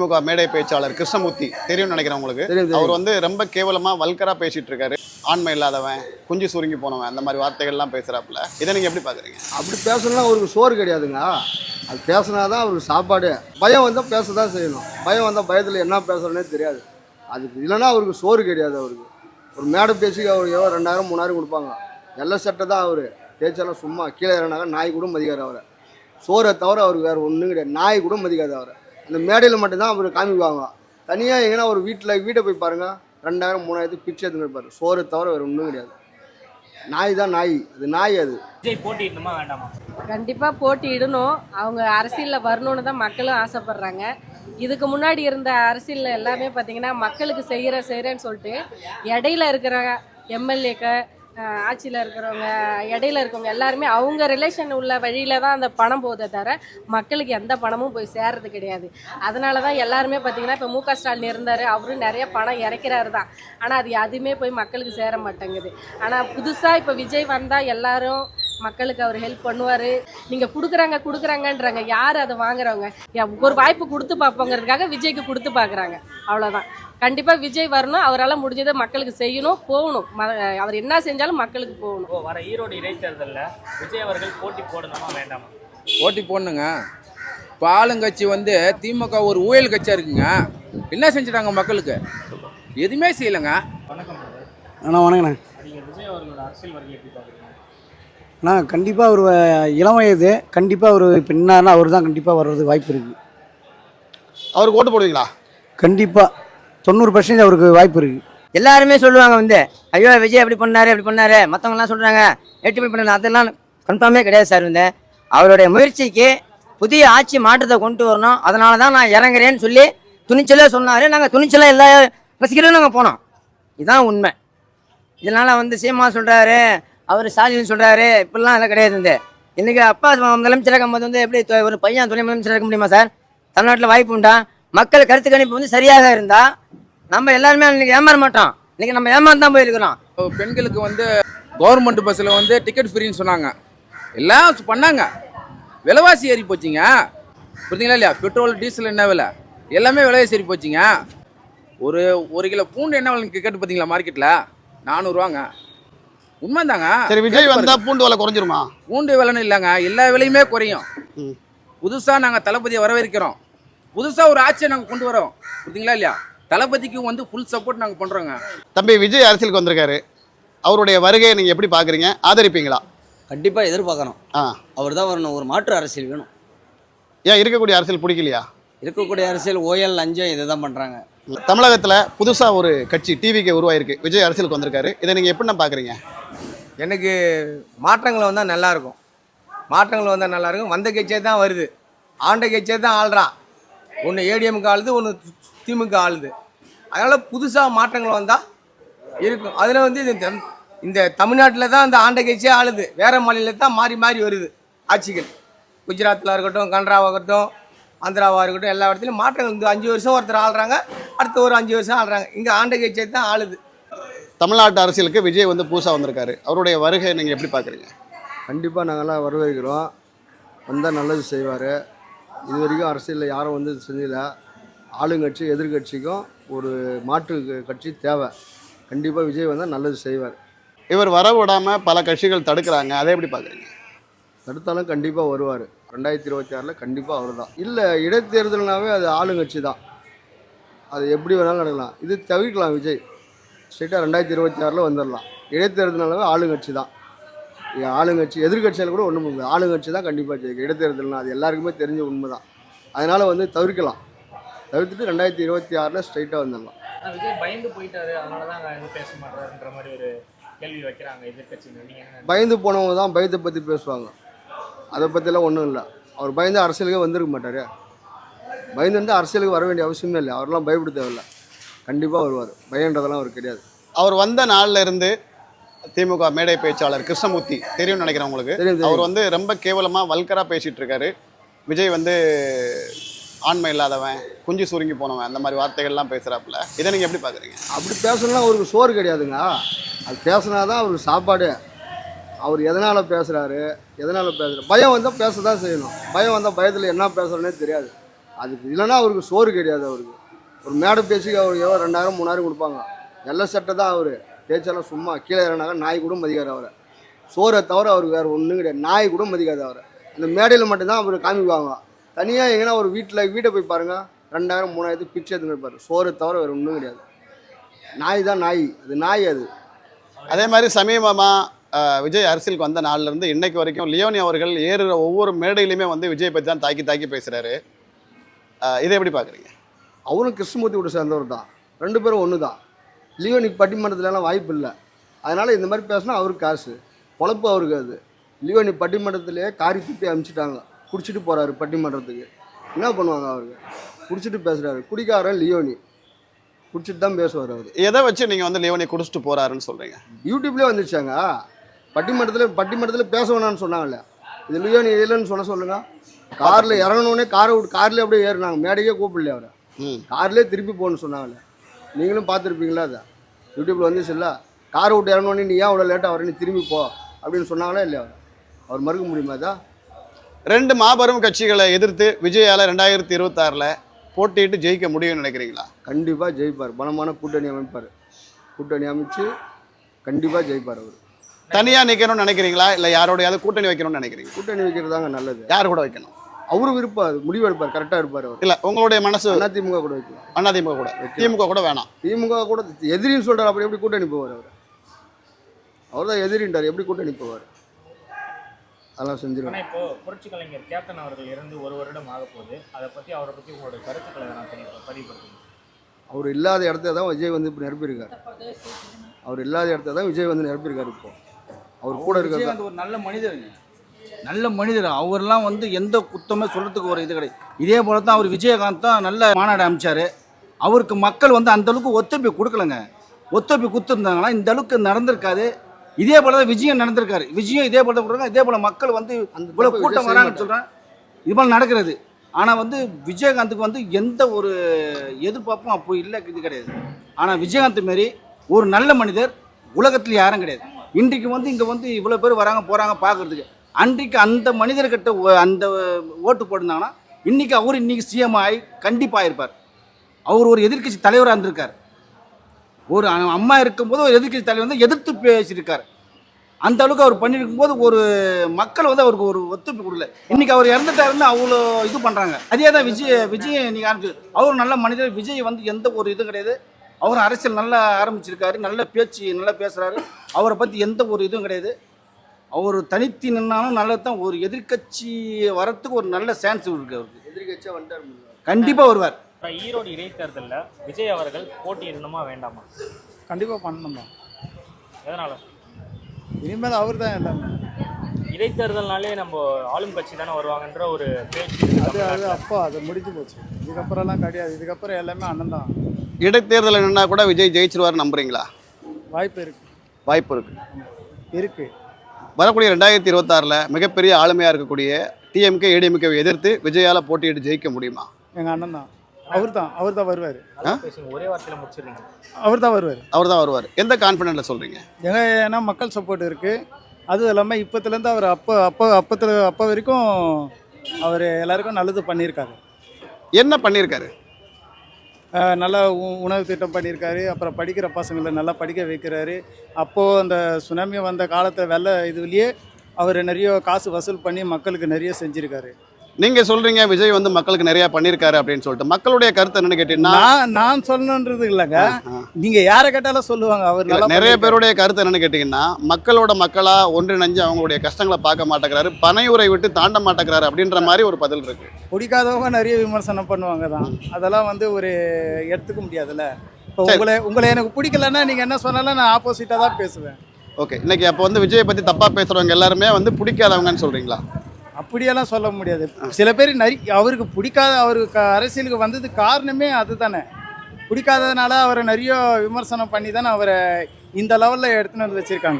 திமுக மேடை பேச்சாளர் கிருஷ்ணமூர்த்தி தெரியும்னு நினைக்கிறேன் உங்களுக்கு. அவர் வந்து ரொம்ப கேவலமா வல்கரா பேசிட்டு இருக்காரு. ஆண்மை இல்லாதவன் குஞ்சு சுருங்கி போனவன் அந்த மாதிரி வார்த்தைகள்லாம் பேசுறாப்புல. இதை நீங்க எப்படி பாக்குறீங்க? அப்படி பேசணும்னா அவருக்கு சோறு கிடையாதுங்க. அது பேசினா தான் அவருக்கு சாப்பாடு பயம் வந்தால் பேச தான் செய்யணும். பயம் வந்தால் பயத்தில் என்ன பேசுறேனே தெரியாது. அதுக்கு இல்லைன்னா அவருக்கு சோறு கிடையாது அவருக்கு. ஒரு மேடை பேசி அவர் எவ்வளோ ரெண்டாயிரம் மூணாயிரம் கொடுப்பாங்க. நல்ல சட்டை தான் அவர். பேச்செல்லாம் சும்மா கீழே இறங்கினாங்க நாய் கூட மதிக்காது அவரை. சோறை தவிர அவருக்கு வேறு ஒன்றும் கிடையாது. நாய் கூட மதிக்காது அவரை. அந்த மேடையில் மட்டும்தான் அவர் காமிக்குவாங்க தனியாக எங்கன்னா ஒரு வீட்டில் வீட்டை போய் பாருங்கள் ரெண்டாயிரம் மூணாயிரத்துக்கு பிச்சை எடுத்துன்னு இருப்பாரு சோறு தவிர வேறு ஒன்றும் கிடையாது. நாய் தான் நாய். அது நாய் அது. விஜய் போட்டியிடணுமா வேண்டாமா? கண்டிப்பாக போட்டியிடணும் அவங்க அரசியலில் வரணும்னு தான் மக்களும் ஆசைப்படுறாங்க. இதுக்கு முன்னாடி இருந்த அரசியலில் எல்லாமே பார்த்தீங்கன்னா மக்களுக்கு செய்கிற செய்கிறேன்னு சொல்லிட்டு இடையில இருக்கிற எம்எல்ஏக்க ஆட்சியில் இருக்கிறவங்க இடையில இருக்கவங்க எல்லாருமே அவங்க ரிலேஷன் உள்ள வழியில தான் அந்த பணம் போதே தவிர மக்களுக்கு எந்த பணமும் போய் சேர்றது கிடையாது. அதனால தான் எல்லாருமே பார்த்தீங்கன்னா இப்போ மு க ஸ்டாலின் இருந்தார் அவரும் நிறைய பணம் இறைக்கிறாரு தான். ஆனால் அது எதுவுமே போய் மக்களுக்கு சேர மாட்டேங்குது. ஆனால் புதுசாக இப்போ விஜய் வந்தால் எல்லாரும் மக்களுக்கு அவர் ஹெல்ப் பண்ணுவார். நீங்கள் கொடுக்குறாங்க கொடுக்குறாங்கன்றாங்க. யார் அதை வாங்குறவங்க? ஒரு வாய்ப்பு கொடுத்து பார்ப்போங்கிறதுக்காக விஜய்க்கு கொடுத்து பார்க்குறாங்க. அவ்வளோதான் கண்டிப்பாக விஜய் வரணும். அவரால் முடிஞ்சதை மக்களுக்கு செய்யணும் போகணும். ம- அவர் என்ன செஞ்சாலும் மக்களுக்கு போகணும். வர ஈரோடு இடைத்தேர்தலில் விஜய் அவர்கள் போட்டி போடணுமா வேண்டாமா? ஓட்டி போடணுங்க. இப்போ ஆளுங்கட்சி வந்து திமுக ஒரு ஊழல் கட்சியாக இருக்குங்க. என்ன செஞ்சுட்டாங்க மக்களுக்கு? எதுவுமே செய்யலைங்க. வணக்கம். அண்ணா வணக்கண்ணே. நீங்க விஜய் அவர்களோட அரசியல் வருகை எப்படி பார்க்குறீங்க? அண்ணா கண்டிப்பாக ஒரு இளம் வயது கண்டிப்பாக ஒரு இப்போ என்னான்னா அவர் தான் கண்டிப்பாக வர்றதுக்கு வாய்ப்பு இருக்குது அவருக்கு ஓட்டு போடுவீங்களா? கண்டிப்பாக தொண்ணூறு பர்சன்டேஜ் அவருக்கு வாய்ப்பு இருக்குது எல்லாருமே சொல்லுவாங்க வந்து ஐயோ விஜய் எப்படி பண்ணாரு எப்படி பண்ணாரு. மற்றவங்கலாம் சொல்கிறாங்க எப்படி பண்ணாரு அதெல்லாம் கன்ஃபார்மே கிடையாது சார் வந்து. அவருடைய முயற்சிக்கு புதிய ஆட்சி மாற்றத்தை கொண்டு வரணும். அதனால தான் நான் இறங்குறேன்னு சொல்லி துணிச்சலாக சொன்னார். நாங்கள் துணிச்சலாக எல்லா ரசிகர்களும் நாங்கள் போனோம். இதுதான் உண்மை. இதனால் வந்து சீமா சொல்கிறாரு அவர் ஸ்டாலின் சொல்கிறாரு இப்படிலாம் எல்லாம் கிடையாது வந்து. இன்றைக்கி அப்பா முதலமைச்சராக வந்து எப்படி ஒரு பையன் துணை முதலமைச்சராக இருக்க முடியுமா சார்? தமிழ்நாட்டில் வாய்ப்பு உண்டா? மக்கள் கருத்து கணிப்பு வந்து சரியாக இருந்தால் நம்ம எல்லாருமே இன்னைக்கு ஏமாற மாட்டோம். இன்றைக்கி நம்ம ஏமாந்து தான் போயிருக்கிறோம். இப்போ பெண்களுக்கு வந்து கவர்மெண்ட் பஸ்ஸில் வந்து டிக்கெட் ஃப்ரீன்னு சொன்னாங்க. எல்லாம் பண்ணாங்க. விலைவாசி ஏறி போச்சுங்க. புரிஞ்சுங்களா இல்லையா? பெட்ரோல் டீசல் என்ன விலை? எல்லாமே விலைவாசி ஏறி போச்சுங்க. ஒரு ஒரு கிலோ பூண்டு என்ன விலைன்னு கேட்டு பார்த்தீங்களா மார்க்கெட்டில் நானூறுவாங்க. உண்மைதாங்க. சரி விஜய் வந்தா பூண்டு விலை குறைஞ்சிருமா? பூண்டு விலைன்னு இல்லைங்க. எல்லா விலையுமே குறையும். ம். புதுசாக நாங்கள் தளபதியை வரவேற்கிறோம். புதுசாக ஒரு ஆட்சியை நாங்கள் கொண்டு வரோம். புரியுதுங்களா இல்லையா? தளபதிக்கு வந்து ஃபுல் சப்போர்ட் நாங்கள் பண்ணுறோங்க தம்பி விஜய் அரசியலுக்கு வந்திருக்காரு. அவருடைய வருகையை நீங்க எப்படி பாக்குறீங்க ஆதரிப்பீங்களா? கண்டிப்பாக எதிர்பார்க்குறோம் ஆ. அவர் தான் வரணும். ஒரு மாற்று அரசியல் வேணும். ஏன் இருக்கக்கூடிய அரசியல் பிடிக்கலையா? இருக்கக்கூடிய அரசியல் ஓயல் லஞ்சம் இதை தான் பண்ணுறாங்க தமிழகத்துல புதுசா ஒரு கட்சி டிவிக்கு உருவாயிருக்கு. விஜய் அரசியலுக்கு வந்திருக்காரு. இதை நீங்க எப்படி பாக்குறீங்க எனக்கு மாற்றங்கள் வந்தால் நல்லாயிருக்கும். மாற்றங்கள் வந்தால் நல்லாயிருக்கும். வந்த கட்சியே தான் வருது. ஆண்ட கட்சியே தான் ஆள்றான் ஒன்று ஏடிஎம்க்கு ஆளுது ஒன்று திமுக ஆளுது. அதனால் புதுசாக மாற்றங்கள் வந்தால் இருக்கும். அதில் வந்து இந்த இந்த தமிழ்நாட்டில் தான் அந்த ஆண்ட கட்சியே ஆளுது. வேறு மாநிலத்தில் தான் மாறி மாறி வருது ஆட்சிகள். குஜராத்தில் இருக்கட்டும் கன்றாவாகட்டும் ஆந்திராவாக இருக்கட்டும் எல்லா இடத்துலையும் மாற்றங்கள். இந்த அஞ்சு வருஷம் ஒருத்தர் ஆள்றாங்க அடுத்த ஒரு அஞ்சு வருஷம் ஆள்றாங்க. இங்கே ஆண்ட கட்சியை தான் ஆளுது. தமிழ்நாட்டு அரசியலுக்கு விஜய் வந்து புதுசா வந்திருக்காரு. அவருடைய வருகை நீங்க எப்படி பாக்குறீங்க கண்டிப்பாக நாங்கள்லாம் வரவேற்கிறோம். வந்தால் நல்லது செய்வார். இது வரைக்கும் அரசியலில் யாரும் வந்து செஞ்சதில்ல ஆளுங்கட்சி எதிர்கட்சிக்கும் ஒரு மாற்று கட்சி தேவை. கண்டிப்பாக விஜய் வந்தால் நல்லது செய்வார். இவர் வர விடாம பல கட்சிகள் தடுக்கிறாங்க. அதை எப்படி பாக்குறீங்க தடுத்தாலும் கண்டிப்பாக வருவார். ரெண்டாயிரத்தி இருபத்தி ஆறில் கண்டிப்பாக அவர் தான் இல்லை இடைத்தேர்தல்னாவே அது ஆளுங்கட்சி தான் அது எப்படி வேணாலும் நடக்கலாம். இது தவிர்க்கலாம் விஜய். ஸ்ட்ரெயிட்டாக ரெண்டாயிரத்தி இருபத்தி ஆறில் வந்துடலாம் இடைத்தேர்தல்னாவே ஆளுங்கட்சி தான். ஆளுங்கட்சி எதிர்கட்சியில் கூட ஒன்றும் முடியாது ஆளுங்கட்சி தான் கண்டிப்பாக ஜெயிக்கும். இடைத்தேர்தல்னா அது எல்லாருக்குமே தெரிஞ்ச உண்மை தான் அதனால் வந்து தவிர்க்கலாம். தவிர்த்துட்டு ரெண்டாயிரத்தி இருபத்தி ஆறில் ஸ்ட்ரைட்டாக வந்துடலாம் பயந்து போயிட்டாரு. அதனால தான் பேச மாட்டாருன்ற மாதிரி ஒரு கேள்வி வைக்கிறாங்க எதிர்கட்சியினர் பயந்து போனவங்க தான் பயத்தை பற்றி பேசுவாங்க. அதை பற்றிலாம் ஒன்றும் இல்லை. அவர் பயந்து அரசியலுக்கே வந்திருக்க மாட்டார். பயந்துட்டு அரசியலுக்கு வர வேண்டிய அவசியமே இல்லை. அவரெல்லாம் பயப்பட தேவையில்ல. கண்டிப்பாக வருவார். பயன்றதெல்லாம் அவர் கிடையாது அவர் வந்த நாள்ல இருந்து திமுக மேடை பேச்சாளர் கிருஷ்ணமூர்த்தி தெரியும்னு நினைக்கிறேன் உங்களுக்கு. அவர் வந்து ரொம்ப கேவலமா வல்கரா பேசிட்டு இருக்காரு. விஜய் வந்து ஆண்மை இல்லாதவன் குஞ்சு சுருங்கி போனவன் அந்த மாதிரி வார்த்தைகள்லாம் பேசுறாப்புல. இதை நீங்க எப்படி பாக்குறீங்க? அப்படி பேசணும்னா அவருக்கு சோறு கிடையாதுங்க. அது பேசினா தான் அவருக்கு சாப்பாடு. அவர் எதனால் பேசுகிறாரு எதனால் பேசுகிறார் பயம் வந்தால் பேச தான் செய்யணும். பயம் வந்தால் பயத்தில் என்ன பேசுகிறேனே தெரியாது. அதுக்கு இல்லைன்னா அவருக்கு சோறு கிடையாது அவருக்கு. ஒரு மேடை பேசி அவருக்கு எவ்வளோ ரெண்டாயிரம் மூணாயிரம் கொடுப்பாங்க. நல்ல சட்டை தான் அவர். பேச்செல்லாம் சும்மா கீழே இறங்கினாக்க நாய் கூட மதிக்காது அவரை. சோறை தவிர அவருக்கு வேறு ஒன்றும் கிடையாது. நாய் கூட மதிக்காது அவரை. அந்த மேடையில் மட்டும்தான் அவர் காமிக்குவாங்க தனியாக எங்கன்னா ஒரு வீட்டில் வீட்டை போய் பாருங்கள் ரெண்டாயிரம் மூணாயிரத்து பிச்சை எடுத்துன்னு இருப்பார் சோறு தவிர வேறு ஒன்றும் கிடையாது. நாய் தான் நாய். அது நாய் அது. அதே மாதிரி சமீபமாக விஜய் அரசியலுக்கு வந்த நாள்லேருந்து இன்னைக்கு வரைக்கும் லியோனி அவர்கள் ஏறுகிற ஒவ்வொரு மேடையிலுமே வந்து விஜய் பற்றி தான் தாக்கி தாக்கி பேசுகிறாரு இதை எப்படி பார்க்குறீங்க அவரும் கிருஷ்ணமூர்த்தி கூட சேர்ந்தவர் தான். ரெண்டு பேரும் ஒன்று தான். லியோனி பட்டிமன்றத்துலலாம் வாய்ப்பு இல்லை. அதனால் இந்த மாதிரி பேசினா அவருக்கு காசு. பொழப்பு அவருக்கு அது. லியோனி பட்டிமன்றத்திலேயே காரி துப்பி அனுப்பிச்சிட்டாங்க குடிச்சிட்டு போகிறாரு பட்டிமன்றத்துக்கு. என்ன பண்ணுவாங்க அவருக்கு குடிச்சிட்டு பேசுகிறாரு குடிக்காரன் லியோனி குடிச்சிட்டு தான் பேசுவார் அவர். எதை வச்சு நீங்கள் வந்து லியோனி குடிச்சிட்டு போறாருன்னு சொல்கிறீங்க யூடியூப்லேயே வந்துருச்சாங்க. பட்டிமன்றத்தில் பட்டிமன்றத்தில் பேச வேணாம்னு சொன்னாங்கல்ல. இது லியோனி இல்லைன்னு சொன்ன சொல்லுங்க. காரில் இறங்கணுன்னே காரை விட்டு கார்லேயே அப்படியே ஏறினாங்க. மேடைக்கே கூப்பிடல அவரை. கார்லேயே திருப்பி போகணும்னு சொன்னாங்கல்ல நீங்களும் பார்த்துருப்பீங்களா அதை? யூடியூப்பில் வந்துச்சுல்ல காரை விட்டு இறங்கணுன்னே நீ ஏன் அவ்வளோ லேட்டாக வர? நீ திரும்பி போ அப்படின்னு சொன்னாங்களா இல்லையா அவர்? மறுக்க முடியுமா அதா ரெண்டு மாபெரும் கட்சிகளை எதிர்த்து விஜயால ரெண்டாயிரத்தி இருபத்தாறில் போட்டியிட்டு ஜெயிக்க முடியும்னு நினைக்கிறீங்களா? கண்டிப்பாக ஜெயிப்பார். பலமான கூட்டணி அமைப்பார். கூட்டணி அமைச்சு கண்டிப்பாக ஜெயிப்பார் அவர். தனியாக நிற்கணும்னு நினைக்கிறீங்களா? இல்லை யாரோடையாவது கூட்டணி வைக்கணும்னு நினைக்கிறீங்க கூட்டணி வைக்கிறது தாங்க நல்லது. யார் கூட வைக்கணும்? அவரு விருப்பம் அது முடிவு எடுப்பார் கரெக்டாக இருப்பார் அவர். இல்லை உங்களுடைய மனசு அதிமுக கூட வைக்கலாம். அதிமுக கூட. திமுக கூட வேணாம். திமுக கூட எதிரின்னு சொல்றாரு அப்படி எப்படி கூட்டணி போவார் அவர்? அவர் தான் எதிரின்றார் எப்படி கூட்டணி போவார்? அதெல்லாம் செஞ்சிருவார் ஆனால் இப்போ புரட்சி கலைஞர் கேப்டன் அவர்கள் இறந்து ஒரு வருடம் ஆக போகுது. அதை பற்றி அவரை பற்றி உங்களுடைய கருத்துக்களை நான் பதிவுபடுத்துங்க. அவர் இல்லாத இடத்த தான் விஜய் வந்து இப்போ நிரப்பியிருக்கார். அவர் இல்லாத இடத்த தான் விஜய் வந்து நிரப்பியிருக்காரு இப்போ. அவர் கூட இருக்கிறது ஒரு நல்ல மனிதருங்க. நல்ல மனிதர். அவர்லாம் வந்து எந்த குத்தமே சொல்கிறதுக்கு ஒரு இது கிடையாது. இதே போல தான் அவர் விஜயகாந்த் தான் நல்ல மாநாடு அமைச்சார். அவருக்கு மக்கள் வந்து அந்த அளவுக்கு ஒத்துழைப்பு கொடுக்கலங்க. ஒத்துழைப்பு கொடுத்துருந்தாங்கன்னா இந்த அளவுக்கு நடந்திருக்காது. இதே போல தான் விஜயம் நடந்திருக்காரு. விஜயம் இதே போல தான் கொடுக்குறாங்க. இதே போல மக்கள் வந்து இவ்வளோ கூட்டம் வராங்கன்னு சொல்கிறேன் இது போல நடக்கிறது. ஆனால் வந்து விஜயகாந்துக்கு வந்து எந்த ஒரு எதிர்பார்ப்பும் அப்போ இல்லை இது கிடையாது. ஆனால் விஜயகாந்த் மாரி ஒரு நல்ல மனிதர் உலகத்தில் யாரும் கிடையாது. இன்றைக்கு வந்து இங்கே வந்து இவ்வளோ பேர் வராங்க போகிறாங்க பார்க்கறதுக்கு அன்றைக்கு அந்த மனிதர்கிட்ட அந்த ஓட்டு போட்டிருந்தாங்கன்னா இன்றைக்கி அவர் இன்றைக்கி சிஎம் ஆகி கண்டிப்பாக இருப்பார் அவர் ஒரு எதிர்க்கட்சி தலைவராக இருந்திருக்கார். ஒரு அம்மா இருக்கும்போது ஒரு எதிர்க்கட்சி தலைவர் வந்து எதிர்த்து பேசியிருக்கார். அந்த அளவுக்கு அவர் பண்ணியிருக்கும்போது ஒரு மக்கள் வந்து அவருக்கு ஒரு ஒத்துழைப்பு கொடுக்கல. இன்னைக்கு அவர் இறந்துட்டாருன்னு அவ்வளோ இது பண்ணுறாங்க அதே தான் விஜய் விஜய் இன்னைக்கு ஆரம்பிச்சு அவர் நல்ல மனிதர் விஜய் வந்து எந்த ஒரு இதுவும் கிடையாது. அவர் அரசியல் நல்லா ஆரம்பிச்சிருக்காரு நல்ல பேச்சு நல்லா பேசுகிறாரு அவரை பற்றி எந்த ஒரு இதுவும் கிடையாது. அவர் தனித்து நின்னாலும் நல்லது தான் ஒரு எதிர்க்கட்சி வரத்துக்கு ஒரு நல்ல சான்ஸ் இருக்கு அவருக்கு. எதிர்கட்சியாக வந்துட்டார் கண்டிப்பாக வருவார். ஈரோடு இடைத்தேர்தலில் விஜய் அவர்கள் போட்டியிடணுமா வேண்டாமா? கண்டிப்பாக பண்ணணுமா எதனால? இனிமேல் அவர் தான் எல்லாமே. இடைத்தேர்தல்னாலே நம்ம ஆளும் கட்சி தானே வருவாங்கன்ற ஒரு பேச்சு அது அது அப்போ அது முடிஞ்சு போச்சு. இதுக்கப்புறம்லாம் கிடையாது. இதுக்கப்புறம் எல்லாமே அண்ணன் தான். இடைத்தேர்தல் நின்னா கூட விஜய் ஜெயிச்சிருவார் நம்புறீங்களா? வாய்ப்பு இருக்கு. வாய்ப்பு இருக்கு. இருக்கு. வரக்கூடிய ரெண்டாயிரத்தி இருபத்தாறில் மிகப்பெரிய ஆளுமையாக இருக்கக்கூடிய டிஎம்கே ஏடிஎம்கேவை எதிர்த்து விஜயால போட்டியிட்டு ஜெயிக்க முடியுமா? எங்கள் அண்ணன் தான். அவர் தான் அவர் தான் வருவார். ஒரே வார்த்தையில முடிச்சிருங்க அவர் தான் வருவார். அவர் தான் வருவார். எந்த கான்ஃபிடென்ட்ல சொல்றீங்க? ஏன்னா ஏன்னா மக்கள் சப்போர்ட் இருக்குது அதுவும் இல்லாமல் இப்போத்துலேருந்து அவர் அப்போ அப்போ அப்போத்துல அப்போ வரைக்கும் அவர் எல்லாருக்கும் நல்லது பண்ணியிருக்காரு. என்ன பண்ணியிருக்காரு? நல்லா உ- உணவு திட்டம் பண்ணியிருக்காரு. அப்புறம் படிக்கிற பசங்களை நல்லா படிக்க வைக்கிறாரு. அப்போது அந்த சுனாமி வந்த காலத்தை வெள்ள இதுலேயே அவர் நிறைய காசு வசூல் பண்ணி மக்களுக்கு நிறைய செஞ்சுருக்காரு. நீங்க சொல்றீங்க விஜய் வந்து மக்களுக்கு நிறைய பண்ணியிருக்காரு அப்படின்னு சொல்லிட்டு. மக்களுடைய கருத்து என்னன்னு கேட்டீங்கன்னா நான் நான் சொல்லணுன்றது இல்லைங்க. ஆ. நீங்க யாரை கேட்டாலும் சொல்லுவாங்க அவர் நிறைய. பேருடைய கருத்து என்னன்னு கேட்டீங்கன்னா மக்களோட மக்களா ஒன்றிணைஞ்சு அவங்களுடைய கஷ்டங்களை பார்க்க மாட்டேங்கிறாரு பனையுரை விட்டு தாண்ட மாட்டேங்கிறாரு அப்படின்ற மாதிரி ஒரு பதில் இருக்கு. பிடிக்காதவங்க நிறைய விமர்சனம் பண்ணுவாங்க தான். அதெல்லாம் வந்து ஒரு எடுத்துக்க முடியாதுல்ல. இப்போ. உங்களை உங்களை எனக்கு பிடிக்கலன்னா நீங்க என்ன சொன்னாலும் நான் ஆப்போசிட்டாக தான் பேசுவேன். ஓகே இன்னைக்கு அப்போ வந்து விஜயை பத்தி தப்பா பேசுறவங்க எல்லாருமே வந்து பிடிக்காதவங்கன்னு சொல்றீங்களா? அப்படியெல்லாம் சொல்ல முடியாது. சில பேர் நரி அவருக்கு பிடிக்காத அவருக்கு அரசியலுக்கு வந்தது காரணமே அதுதானே. பிடிக்காததுனால அவரை நிறைய விமர்சனம் பண்ணி தானே அவரை இந்த லெவலில் எடுத்துன்னு வந்து வச்சுருக்காங்க.